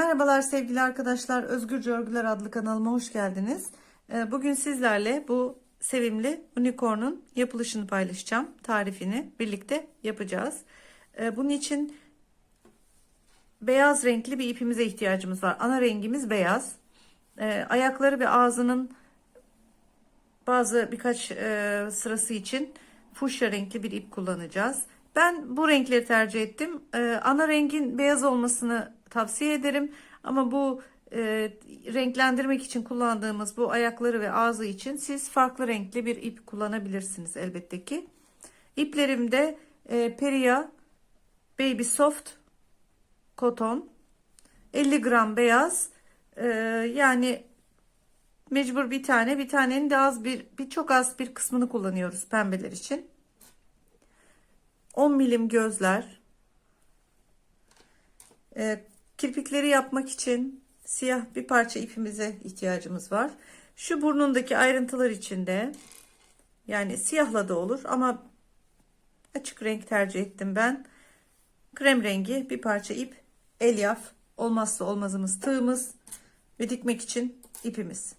Merhabalar sevgili arkadaşlar. Özgürce Örgüler adlı kanalıma hoş geldiniz. Ee, Bugün sizlerle bu sevimli unicorn'un yapılışını paylaşacağım. Tarifini birlikte yapacağız. Ee, Bunun için beyaz renkli bir ipimize ihtiyacımız var. Ana rengimiz beyaz. Ee, Ayakları ve ağzının bazı birkaç e, sırası için fuşya renkli bir ip kullanacağız. Ben bu renkleri tercih ettim. Ana rengin beyaz olmasını tavsiye ederim. Ama bu e, renklendirmek için kullandığımız bu ayakları ve ağzı için siz farklı renkli bir ip kullanabilirsiniz elbette ki. İplerimde e, Peria Baby Soft Koton 50 gram beyaz e, yani mecbur bir tane bir tanenin de az bir, bir çok az bir kısmını kullanıyoruz pembeler için. 10 milim gözler. Ee, kirpikleri yapmak için siyah bir parça ipimize ihtiyacımız var. Şu burnundaki ayrıntılar içinde yani siyahla da olur ama açık renk tercih ettim ben. Krem rengi bir parça ip, elyaf olmazsa olmazımız tığımız ve dikmek için ipimiz.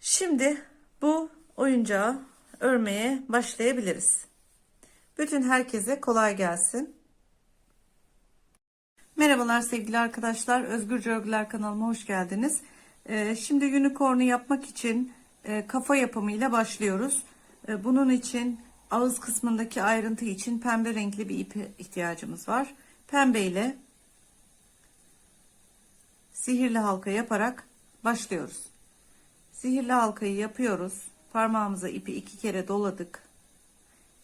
Şimdi bu oyuncağı örmeye başlayabiliriz. Bütün herkese kolay gelsin. Merhabalar sevgili arkadaşlar. Özgürce Örgüler kanalıma hoş geldiniz. Ee, şimdi unicorn'u yapmak için e, kafa yapımıyla başlıyoruz. Ee, bunun için ağız kısmındaki ayrıntı için pembe renkli bir ipe ihtiyacımız var. Pembe ile sihirli halka yaparak başlıyoruz. Sihirli halkayı yapıyoruz. Parmağımıza ipi iki kere doladık.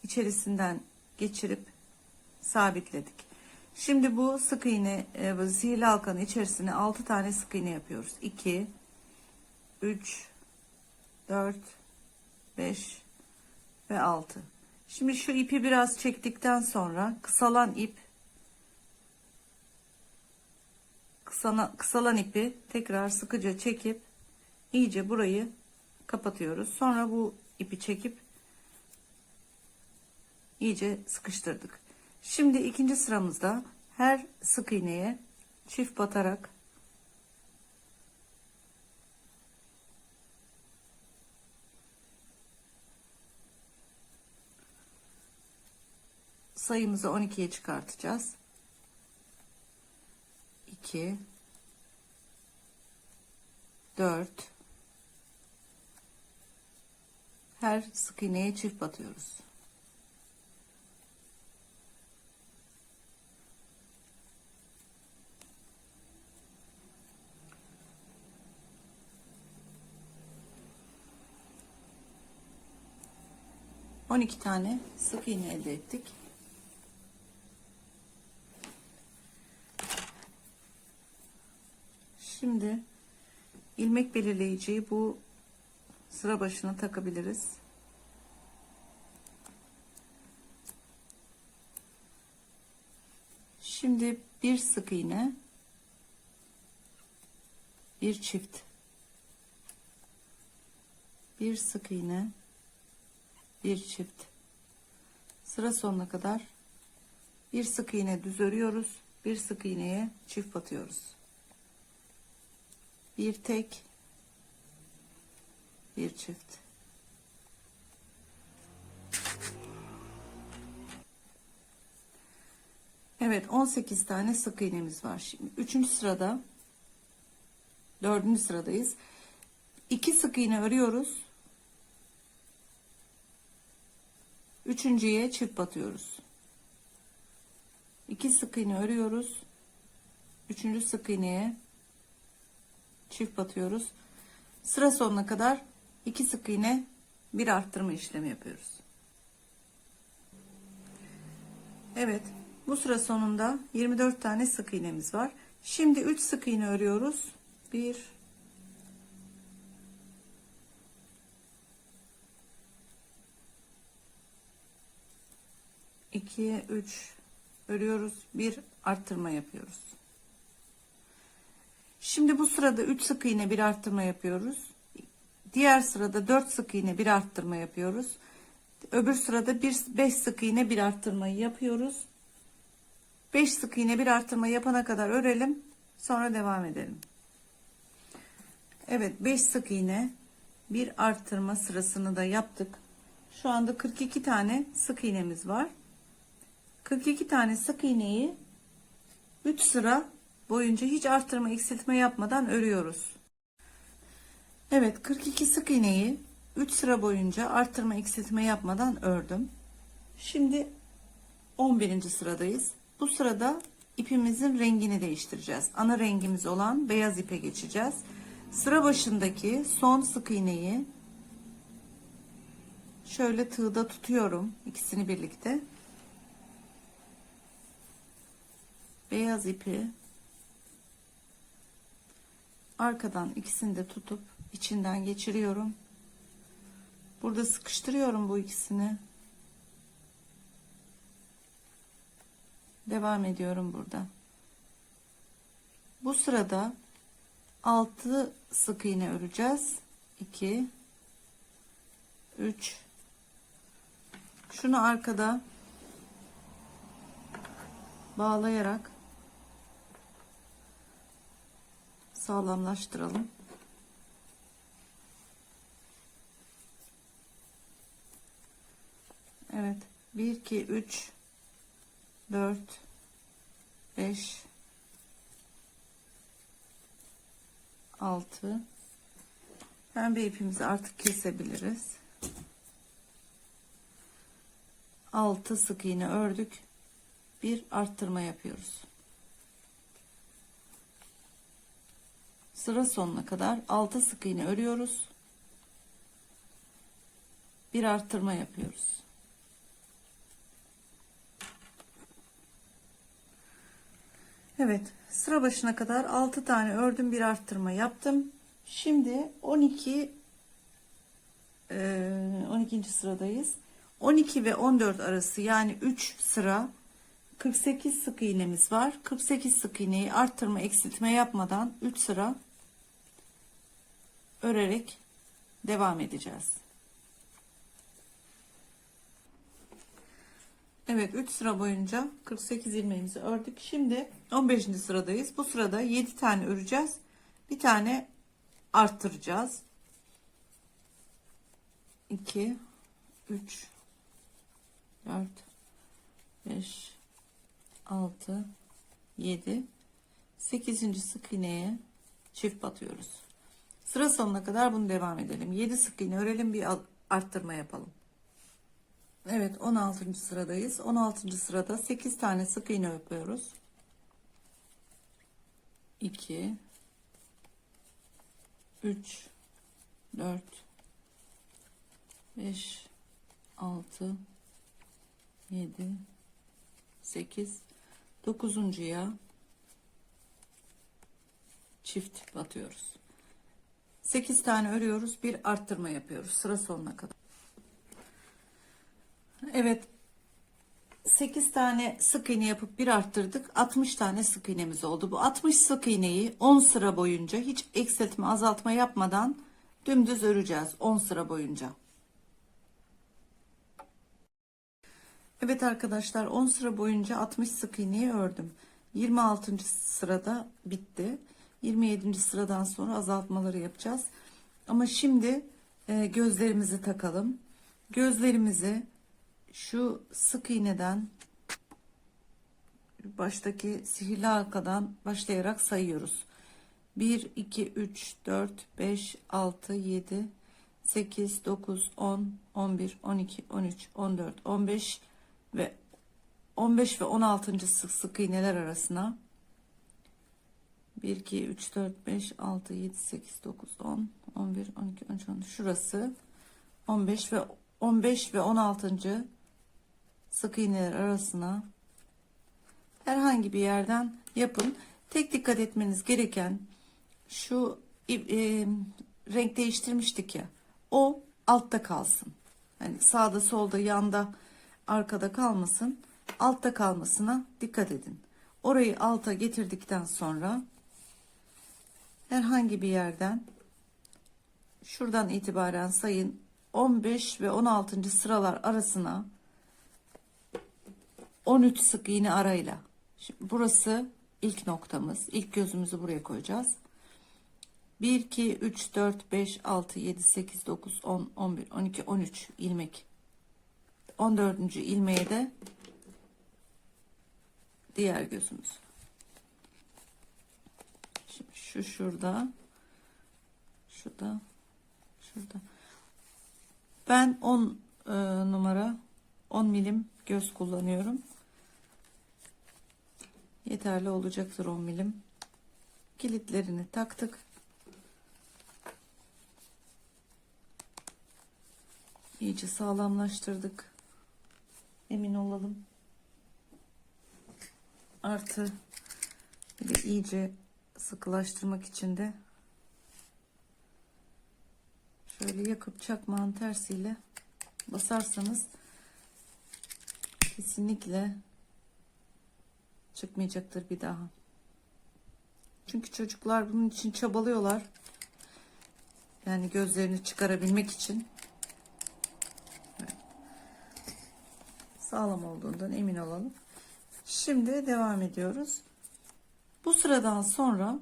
İçerisinden geçirip sabitledik. Şimdi bu sık iğne, e, sihirli halkanın içerisine 6 tane sık iğne yapıyoruz. 2, 3, 4, 5 ve 6. Şimdi şu ipi biraz çektikten sonra kısalan ip kısana, kısalan ipi tekrar sıkıca çekip iyice burayı kapatıyoruz. Sonra bu ipi çekip iyice sıkıştırdık. Şimdi ikinci sıramızda her sık iğneye çift batarak sayımızı 12'ye çıkartacağız. 2 4 her sık iğneye çift batıyoruz. On iki tane sık iğne elde ettik. Şimdi ilmek belirleyiciyi bu sıra başına takabiliriz. Şimdi bir sık iğne, bir çift, bir sık iğne, bir çift. Sıra sonuna kadar bir sık iğne düz örüyoruz, bir sık iğneye çift batıyoruz. Bir tek, bir çift. Evet 18 tane sık iğnemiz var. Şimdi 3. sırada 4. sıradayız. 2 sık iğne örüyoruz. Üçüncüye çift batıyoruz. 2 sık iğne örüyoruz. Üçüncü sık iğneye çift batıyoruz. Sıra sonuna kadar 2 sık iğne bir arttırma işlemi yapıyoruz. Evet, bu sıra sonunda 24 tane sık iğnemiz var. Şimdi 3 sık iğne örüyoruz. 1 2 3 örüyoruz. Bir arttırma yapıyoruz. Şimdi bu sırada 3 sık iğne bir arttırma yapıyoruz. Diğer sırada 4 sık iğne bir arttırma yapıyoruz. Öbür sırada bir 5 sık iğne bir arttırmayı yapıyoruz. 5 sık iğne bir artırma yapana kadar örelim. Sonra devam edelim. Evet 5 sık iğne bir arttırma sırasını da yaptık. Şu anda 42 tane sık iğnemiz var. 42 tane sık iğneyi 3 sıra boyunca hiç arttırma eksiltme yapmadan örüyoruz. Evet 42 sık iğneyi 3 sıra boyunca arttırma eksiltme yapmadan ördüm. Şimdi 11. sıradayız. Bu sırada ipimizin rengini değiştireceğiz. Ana rengimiz olan beyaz ipe geçeceğiz. Sıra başındaki son sık iğneyi şöyle tığda tutuyorum ikisini birlikte. Beyaz ipi arkadan ikisini de tutup içinden geçiriyorum. Burada sıkıştırıyorum bu ikisini. Devam ediyorum burada. Bu sırada 6 sık iğne öreceğiz. 2 3 Şunu arkada bağlayarak sağlamlaştıralım. Evet. 1 2 3 4 5 6 pembe ipimizi artık kesebiliriz 6 sık iğne ördük bir arttırma yapıyoruz sıra sonuna kadar 6 sık iğne örüyoruz bir arttırma yapıyoruz Evet sıra başına kadar 6 tane ördüm bir arttırma yaptım. Şimdi 12 e, 12. sıradayız. 12 ve 14 arası yani 3 sıra 48 sık iğnemiz var. 48 sık iğneyi arttırma eksiltme yapmadan 3 sıra örerek devam edeceğiz. Evet 3 sıra boyunca 48 ilmeğimizi ördük. Şimdi 15. sıradayız. Bu sırada 7 tane öreceğiz. Bir tane arttıracağız. 2 3 4 5 6 7 8. sık iğneye çift batıyoruz. Sıra sonuna kadar bunu devam edelim. 7 sık iğne örelim bir arttırma yapalım. Evet 16. sıradayız. 16. sırada 8 tane sık iğne yapıyoruz. 2 3 4 5 6 7 8 9.ya çift batıyoruz. 8 tane örüyoruz. Bir arttırma yapıyoruz. Sıra sonuna kadar. Evet. 8 tane sık iğne yapıp bir arttırdık. 60 tane sık iğnemiz oldu. Bu 60 sık iğneyi 10 sıra boyunca hiç eksiltme azaltma yapmadan dümdüz öreceğiz 10 sıra boyunca. Evet arkadaşlar 10 sıra boyunca 60 sık iğneyi ördüm. 26. sırada bitti. 27. sıradan sonra azaltmaları yapacağız. Ama şimdi e, gözlerimizi takalım. Gözlerimizi şu sık iğneden baştaki sihirli halkadan başlayarak sayıyoruz. 1 2 3 4 5 6 7 8 9 10 11 12 13 14 15 ve 15 ve 16. sık sık iğneler arasına 1 2 3 4 5 6 7 8 9 10 11 12 13 14 şurası 15 ve 15 ve 16 sık iğneler arasına herhangi bir yerden yapın. Tek dikkat etmeniz gereken şu e, renk değiştirmiştik ya. O altta kalsın. Hani sağda solda yanda arkada kalmasın. Altta kalmasına dikkat edin. Orayı alta getirdikten sonra herhangi bir yerden şuradan itibaren sayın 15 ve 16. sıralar arasına 13 sık iğne arayla Şimdi burası ilk noktamız. İlk gözümüzü buraya koyacağız. 1, 2, 3, 4, 5, 6, 7, 8, 9, 10, 11, 12, 13 ilmek. 14. ilmeğe de diğer gözümüz. Şu şurada. Şurada. Şurada. Ben 10 e, numara 10 milim göz kullanıyorum. Yeterli olacaktır 10 milim. Kilitlerini taktık. İyice sağlamlaştırdık. Emin olalım. Artı bir de iyice sıkılaştırmak için de şöyle yakıp çakmağın tersiyle basarsanız kesinlikle çıkmayacaktır bir daha. Çünkü çocuklar bunun için çabalıyorlar. Yani gözlerini çıkarabilmek için. Sağlam olduğundan emin olalım. Şimdi devam ediyoruz. Bu sıradan sonra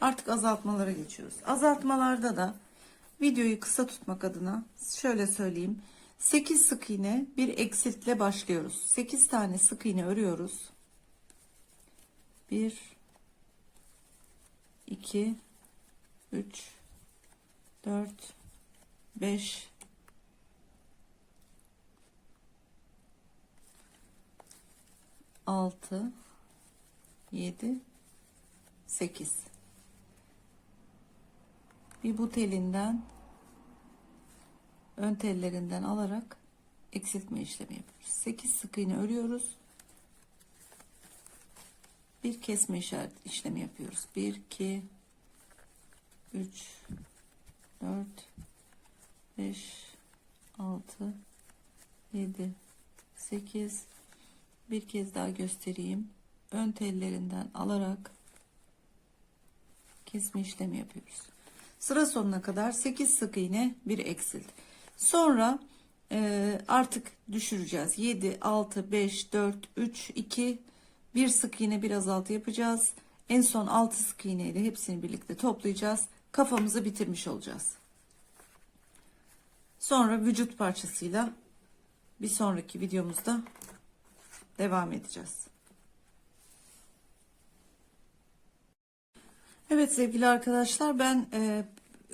artık azaltmalara geçiyoruz. Azaltmalarda da videoyu kısa tutmak adına şöyle söyleyeyim. 8 sık iğne bir eksiltle başlıyoruz. 8 tane sık iğne örüyoruz. 1 2 3 4 5 6 7 8 bir bu telinden ön tellerinden alarak eksiltme işlemi yapıyoruz. 8 sık iğne örüyoruz. Bir kesme işaret işlemi yapıyoruz. 1 2 3 4 5 6 7 8 bir kez daha göstereyim. Ön tellerinden alarak kesme işlemi yapıyoruz. Sıra sonuna kadar 8 sık iğne bir eksilt. Sonra e, artık düşüreceğiz. 7, 6, 5, 4, 3, 2, bir sık iğne bir azaltı yapacağız. En son 6 sık iğne ile hepsini birlikte toplayacağız. Kafamızı bitirmiş olacağız. Sonra vücut parçasıyla bir sonraki videomuzda devam edeceğiz. Evet sevgili arkadaşlar ben e,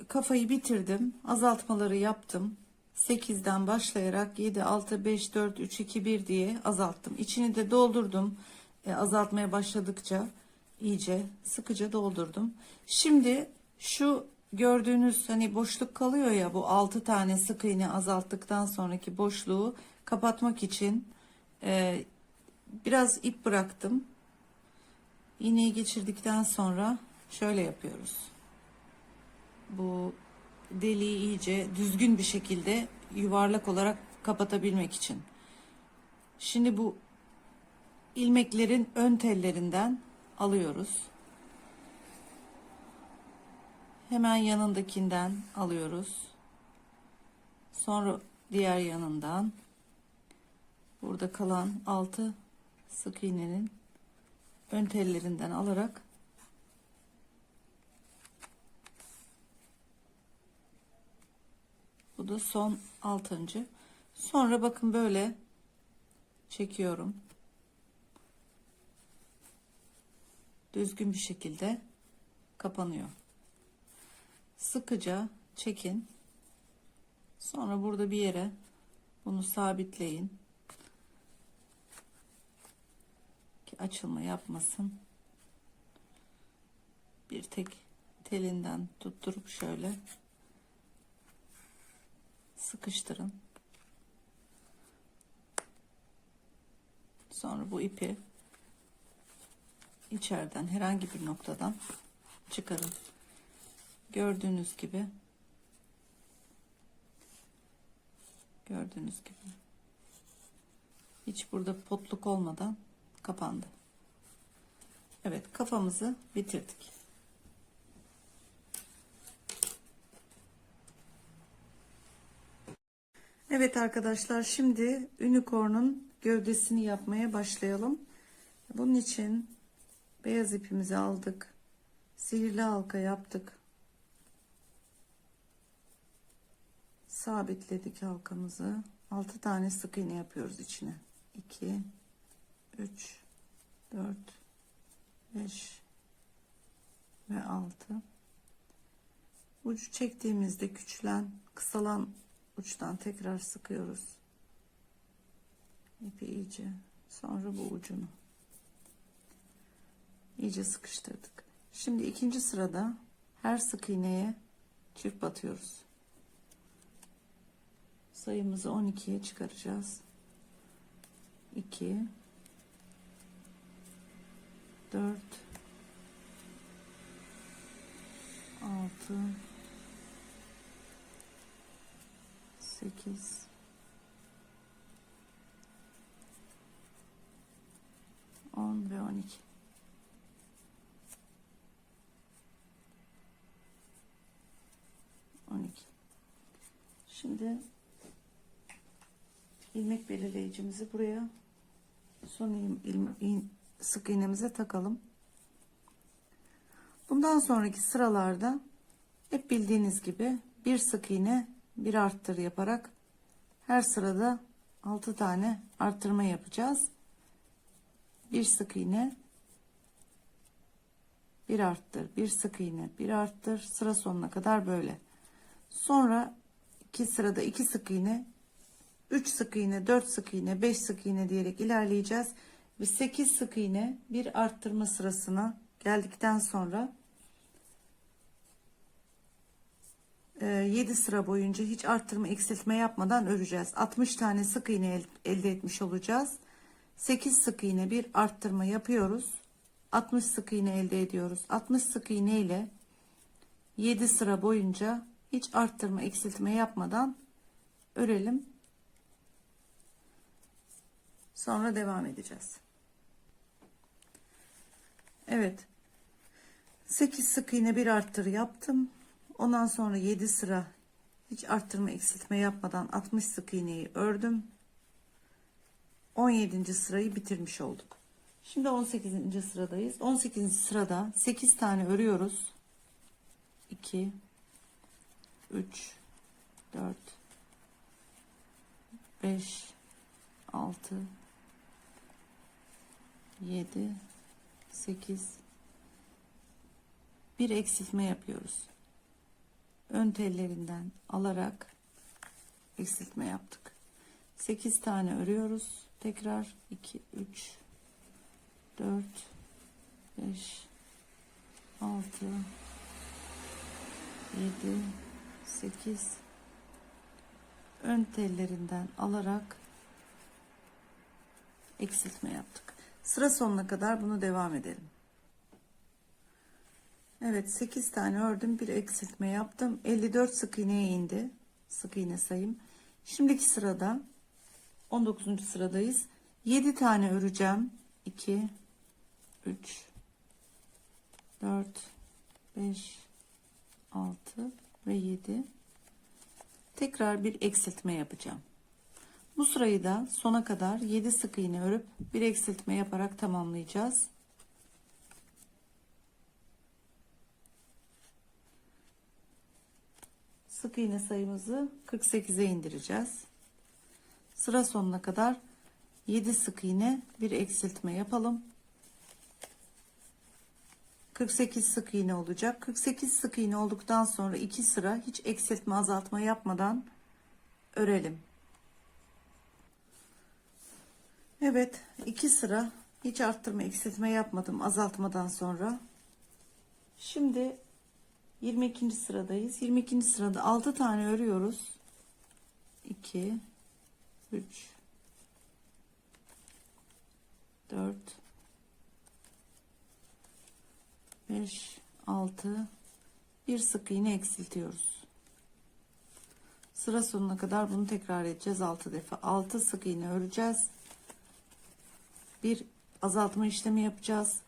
kafayı bitirdim. Azaltmaları yaptım. 8'den başlayarak 7, 6, 5, 4, 3, 2, 1 diye azalttım. İçini de doldurdum. E, azaltmaya başladıkça iyice sıkıca doldurdum. Şimdi şu gördüğünüz hani boşluk kalıyor ya bu 6 tane sık iğne azalttıktan sonraki boşluğu kapatmak için e, biraz ip bıraktım. İğneyi geçirdikten sonra şöyle yapıyoruz. Bu deliği iyice düzgün bir şekilde yuvarlak olarak kapatabilmek için. Şimdi bu ilmeklerin ön tellerinden alıyoruz. Hemen yanındakinden alıyoruz. Sonra diğer yanından burada kalan altı sık iğnenin ön tellerinden alarak bu da son altıncı. Sonra bakın böyle çekiyorum. Düzgün bir şekilde kapanıyor. Sıkıca çekin. Sonra burada bir yere bunu sabitleyin. Ki açılma yapmasın. Bir tek telinden tutturup şöyle sıkıştırın. Sonra bu ipi içeriden herhangi bir noktadan çıkarın. Gördüğünüz gibi gördüğünüz gibi hiç burada potluk olmadan kapandı. Evet kafamızı bitirdik. Evet arkadaşlar şimdi unicorn'un gövdesini yapmaya başlayalım. Bunun için beyaz ipimizi aldık. Sihirli halka yaptık. Sabitledik halkamızı. 6 tane sık iğne yapıyoruz içine. 2 3 4 5 ve 6 ucu çektiğimizde küçülen kısalan uçtan tekrar sıkıyoruz. İpi iyice sonra bu ucunu. İyice sıkıştırdık. Şimdi ikinci sırada her sık iğneye çift batıyoruz sayımızı 12'ye çıkaracağız. 2 4 6 8 10 ve 12 12 Şimdi ilmek belirleyicimizi buraya son sık iğnemize takalım. Bundan sonraki sıralarda hep bildiğiniz gibi bir sık iğne bir arttır yaparak her sırada 6 tane arttırma yapacağız. Bir sık iğne bir arttır, bir sık iğne, bir arttır sıra sonuna kadar böyle. Sonra iki sırada iki sık iğne 3 sık iğne, 4 sık iğne, 5 sık iğne diyerek ilerleyeceğiz. Ve 8 sık iğne bir arttırma sırasına geldikten sonra 7 sıra boyunca hiç arttırma eksiltme yapmadan öreceğiz. 60 tane sık iğne el- elde etmiş olacağız. 8 sık iğne bir arttırma yapıyoruz. 60 sık iğne elde ediyoruz. 60 sık iğne ile 7 sıra boyunca hiç arttırma eksiltme yapmadan örelim. Sonra devam edeceğiz. Evet. 8 sık iğne bir arttır yaptım. Ondan sonra 7 sıra hiç arttırma eksiltme yapmadan 60 sık iğneyi ördüm. 17. sırayı bitirmiş olduk. Şimdi 18. sıradayız. 18. sırada 8 tane örüyoruz. 2 3 4 5 6 7 8 bir eksiltme yapıyoruz. Ön tellerinden alarak eksiltme yaptık. 8 tane örüyoruz. Tekrar 2 3 4 5 6 7 8 ön tellerinden alarak eksiltme yaptık. Sıra sonuna kadar bunu devam edelim. Evet 8 tane ördüm bir eksiltme yaptım. 54 sık iğneye indi. Sık iğne sayım şimdiki sırada 19. sıradayız. 7 tane öreceğim. 2 3 4 5 6 ve 7 tekrar bir eksiltme yapacağım. Bu sırayı da sona kadar 7 sık iğne örüp bir eksiltme yaparak tamamlayacağız sık iğne sayımızı 48'e indireceğiz. Sıra sonuna kadar 7 sık iğne bir eksiltme yapalım. 48 sık iğne olacak. 48 sık iğne olduktan sonra 2 sıra hiç eksiltme azaltma yapmadan örelim. Evet, 2 sıra hiç arttırma eksiltme yapmadım azaltmadan sonra. Şimdi 22. sıradayız. 22. sırada 6 tane örüyoruz. 2 3 4 5 6 bir sık iğne eksiltiyoruz. Sıra sonuna kadar bunu tekrar edeceğiz 6 defa. 6 sık iğne öreceğiz. Bir azaltma işlemi yapacağız.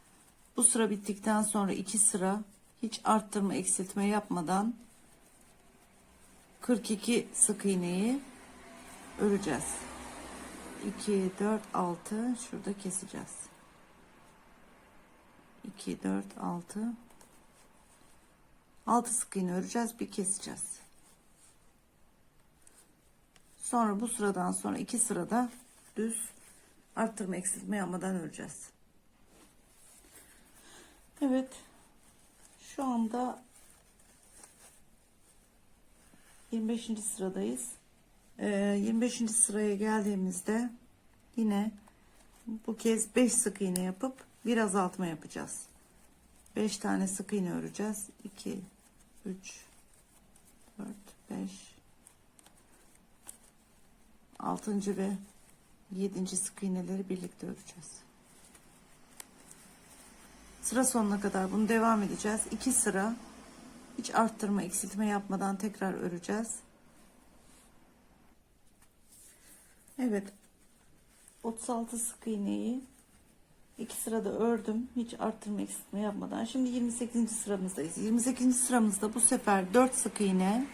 Bu sıra bittikten sonra 2 sıra hiç arttırma eksiltme yapmadan 42 sık iğneyi öreceğiz. 2 4 6 şurada keseceğiz. 2 4 6 6 sık iğne öreceğiz bir keseceğiz sonra bu sıradan sonra iki sırada düz arttırma eksiltme yapmadan öreceğiz Evet şu anda 25. sıradayız Ee, 25. sıraya geldiğimizde yine bu kez 5 sık iğne yapıp bir azaltma yapacağız. 5 tane sık iğne öreceğiz. 2 3 4 5 6. ve 7. sık iğneleri birlikte öreceğiz. Sıra sonuna kadar bunu devam edeceğiz. 2 sıra hiç arttırma, eksiltme yapmadan tekrar öreceğiz. Evet. 36 sık iğneyi iki sırada ördüm. Hiç arttırma eksiltme yapmadan. Şimdi 28. sıramızdayız. 28. sıramızda bu sefer 4 sık iğne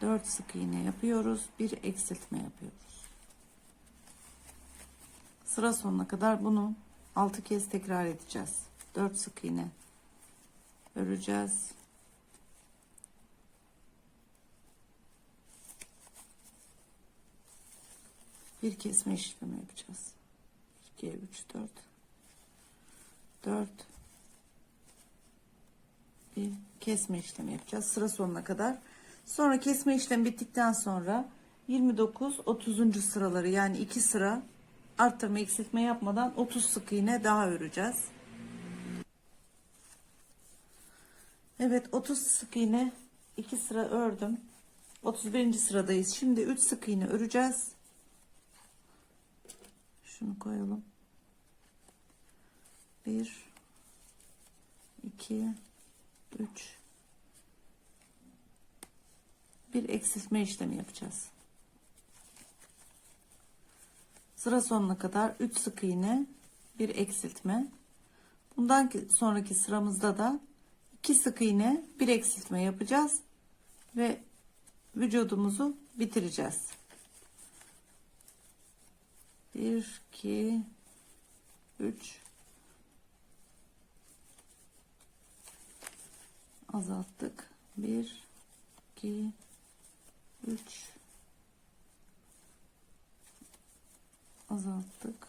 4 sık iğne yapıyoruz. Bir eksiltme yapıyoruz. Sıra sonuna kadar bunu 6 kez tekrar edeceğiz. 4 sık iğne öreceğiz. Bir kesme işlemi yapacağız. 2 3 4 4 bir kesme işlemi yapacağız sıra sonuna kadar. Sonra kesme işlemi bittikten sonra 29 30. sıraları yani 2 sıra arttırma eksiltme yapmadan 30 sık iğne daha öreceğiz. Evet 30 sık iğne 2 sıra ördüm. 31. sıradayız. Şimdi 3 sık iğne öreceğiz. Şunu koyalım. 1 2 3 bir eksiltme işlemi yapacağız. Sıra sonuna kadar 3 sık iğne, bir eksiltme. Bundan ki- sonraki sıramızda da 2 sık iğne, bir eksiltme yapacağız ve vücudumuzu bitireceğiz. 1 2 3 azalttık. 1 2 3 azalttık.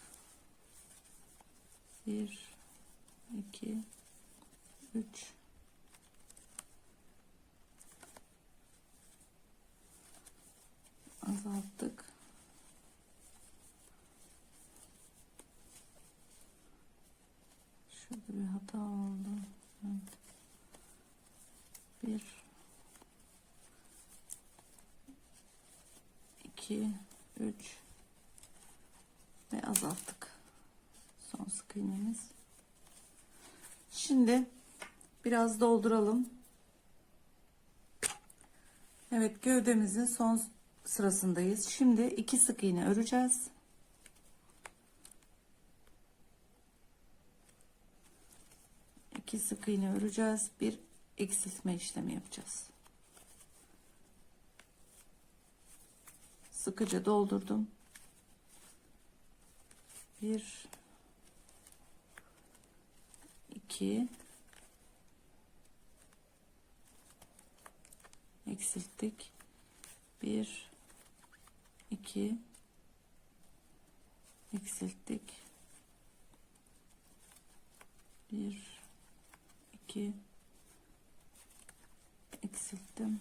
1 2 3 azalttık. Şurada bir hata oldu. Evet. Bir 2 3 ve azalttık. Son sık iğnemiz. Şimdi biraz dolduralım. Evet gövdemizin son sırasındayız. Şimdi iki sık iğne öreceğiz. İki sık iğne öreceğiz. Bir eksiltme işlemi yapacağız. Sıkıca doldurdum. Bir, iki, eksilttik. Bir, iki, eksilttik. Bir, iki, eksilttim.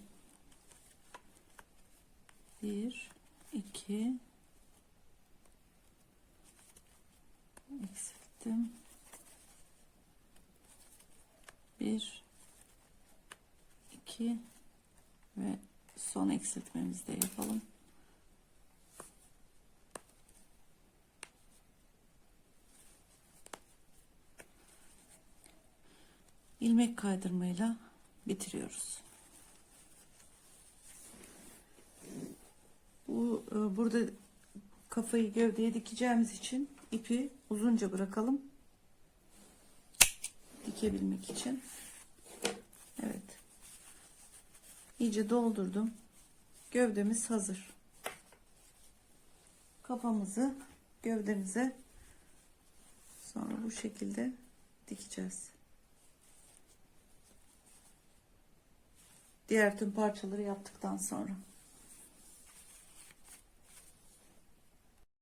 Bir, iki, eksilttim. Bir, iki ve son eksiltmemizi de yapalım. ilmek kaydırmayla bitiriyoruz. Bu e, burada kafayı gövdeye dikeceğimiz için ipi uzunca bırakalım. Dikebilmek için. Evet. İyice doldurdum. Gövdemiz hazır. Kafamızı gövdemize Sonra bu şekilde dikeceğiz. Diğer tüm parçaları yaptıktan sonra.